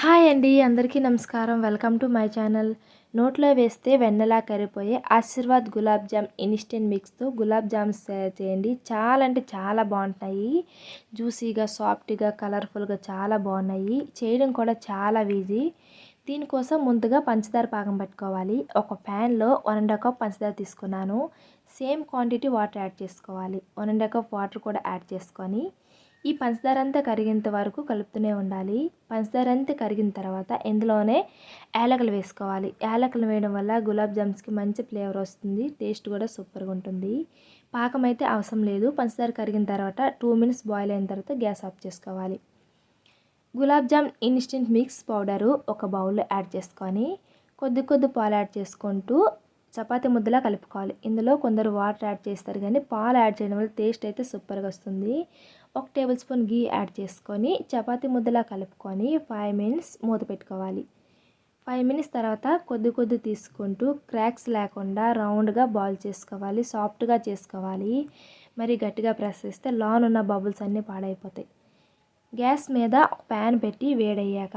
Hi అండి అందరికీ నమస్కారం. Welcome to my channel. నోట్లో వేస్తే వెన్నలా కరిపోయే ఆశీర్వాద్ గులాబ్ జామ్ ఇన్స్టెంట్ మిక్స్తో గులాబ్ జామ్స్ తయారు చేయండి. చాలా అంటే చాలా బాగుంటాయి జ్యూసీగా సాఫ్ట్గా కలర్ఫుల్గా చాలా బాగున్నాయి. చేయడం కూడా చాలా ఈజీ. దీనికోసం ముందుగా పంచదార పాకం పెట్టుకోవాలి. ఒక ప్యాన్లో వన్ అండ్ కప్ పంచదార తీసుకున్నాను. సేమ్ క్వాంటిటీ వాటర్ యాడ్ చేసుకోవాలి. వన్ అండ్ కప్ వాటర్ కూడా యాడ్ చేసుకొని ఈ పంచదార అంతా కరిగేంత వరకు కలుపుతూనే ఉండాలి. పంచదార అంతా కరిగిన తర్వాత ఇందులోనే యాలకులు వేసుకోవాలి. యాలకులు వేయడం వల్ల గులాబ్ జామ్స్కి మంచి ఫ్లేవర్ వస్తుంది. టేస్ట్ కూడా సూపర్గా ఉంటుంది. పాకం అయితే అవసరం లేదు. పంచదార కరిగిన తర్వాత టూ మినిట్స్ బాయిల్ అయిన తర్వాత గ్యాస్ ఆఫ్ చేసుకోవాలి. Gulab jam instant mix powder ఒక బౌల్లో యాడ్ చేసుకొని కొద్ది కొద్ది పాలు యాడ్ చేసుకుంటూ చపాతీ ముద్దలా కలుపుకోవాలి. ఇందులో కొందరు వాటర్ యాడ్ చేస్తారు కానీ పాలు యాడ్ చేయడం వల్ల టేస్ట్ అయితే సూపర్గా వస్తుంది. ఒక టేబుల్ స్పూన్ గీ యాడ్ చేసుకొని చపాతీ ముద్దలా కలుపుకొని ఫైవ్ మినిట్స్ మూత పెట్టుకోవాలి. ఫైవ్ మినిట్స్ తర్వాత కొద్ది కొద్ది తీసుకుంటూ క్రాక్స్ లేకుండా రౌండ్గా బాల్ చేసుకోవాలి సాఫ్ట్గా చేసుకోవాలి. మరి గట్టిగా ప్రెస్ చేస్తే లాన్ ఉన్న బబుల్స్ అన్నీ పాడైపోతాయి. గ్యాస్ మీద ప్యాన్ పెట్టి వేడయ్యాక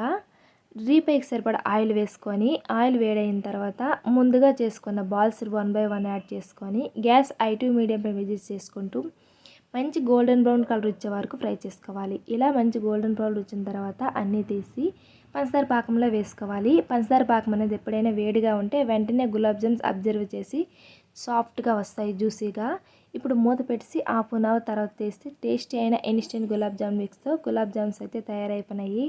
రీపైకి సరిపడా ఆయిల్ వేసుకొని ఆయిల్ వేడైన తర్వాత ముందుగా చేసుకున్న balls one by one add చేసుకొని గ్యాస్ ఐ టు మీడియం పై విజిట్ చేసుకుంటూ మంచి గోల్డెన్ బ్రౌన్ కలర్ వచ్చే వరకు ఫ్రై చేసుకోవాలి. ఇలా మంచి గోల్డెన్ బ్రౌన్ వచ్చిన తర్వాత అన్నీ తీసి పంచదార పాకంలో వేసుకోవాలి. పంచదార పాకం అనేది ఎప్పుడైనా వేడిగా ఉంటే వెంటనే గులాబ్ జామ్స్ అబ్జర్వ్ చేసి సాఫ్ట్గా వస్తాయి జ్యూసీగా ఇప్పుడు మూత పెట్టి హాఫ్ అన్ అవర్ తర్వాత తీస్తే టేస్టీ అయిన ఇన్స్టెంట్ గులాబ్ జామ్ మిక్స్తో గులాబ్ జామ్స్ అయితే తయారైపోయినాయి.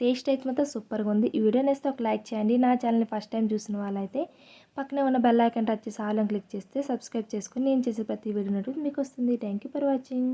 టేస్ట్ అయితే మాత్రం సూపర్గా ఉంది. ఈ వీడియో నేస్తే ఒక లైక్ చేయండి. నా ఛానల్ని ఫస్ట్ టైం చూసిన వాళ్ళైతే పక్కనే ఉన్న బెల్ ఐకన్ టచ్ చేసి ఆలం క్లిక్ చేస్తే సబ్స్క్రైబ్ చేసుకుని నేను చేసే ప్రతి వీడియో మీకు వస్తుంది. Thank for watching